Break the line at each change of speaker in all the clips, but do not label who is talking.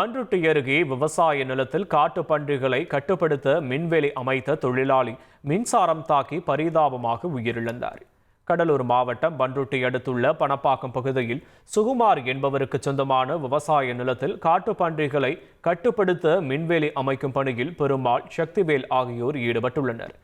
பன்ருட்டி அருகே விவசாய நிலத்தில் காட்டு பன்றிகளை கட்டுப்படுத்த மின்வேலி அமைத்த தொழிலாளி மின்சாரம் தாக்கி பரிதாபமாக உயிரிழந்தார். கடலூர் மாவட்டம் பன்ருட்டி அடுத்துள்ள பணப்பாக்கம் பகுதியில் சுகுமார் என்பவருக்கு சொந்தமான விவசாய நிலத்தில் காட்டு பன்றிகளை கட்டுப்படுத்த மின்வேலி அமைக்கும் பணியில் பெருமாள் சக்திவேல் ஆகியோர் ஈடுபட்டுள்ளனர்.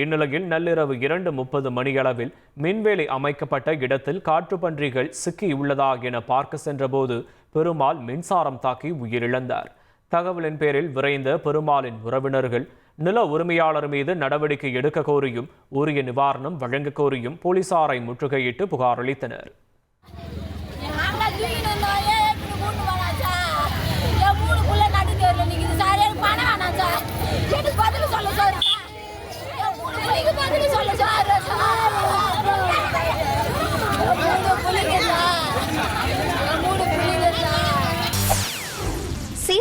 இந்நிலையில் நள்ளிரவு இரண்டு முப்பது மணியளவில் மின்வேலி அமைக்கப்பட்ட இடத்தில் காற்று பன்றிகள் சிக்கியுள்ளதா என பார்க்க சென்றபோது பெருமாள் மின்சாரம் தாக்கி உயிரிழந்தார். தகவலின் பேரில் விரைந்த பெருமாளின் உறவினர்கள் நில உரிமையாளர் மீது நடவடிக்கை எடுக்க கோரியும் உரிய நிவாரணம் வழங்க கோரியும் போலீசாரை முற்றுகையிட்டு புகார் அளித்தனர்.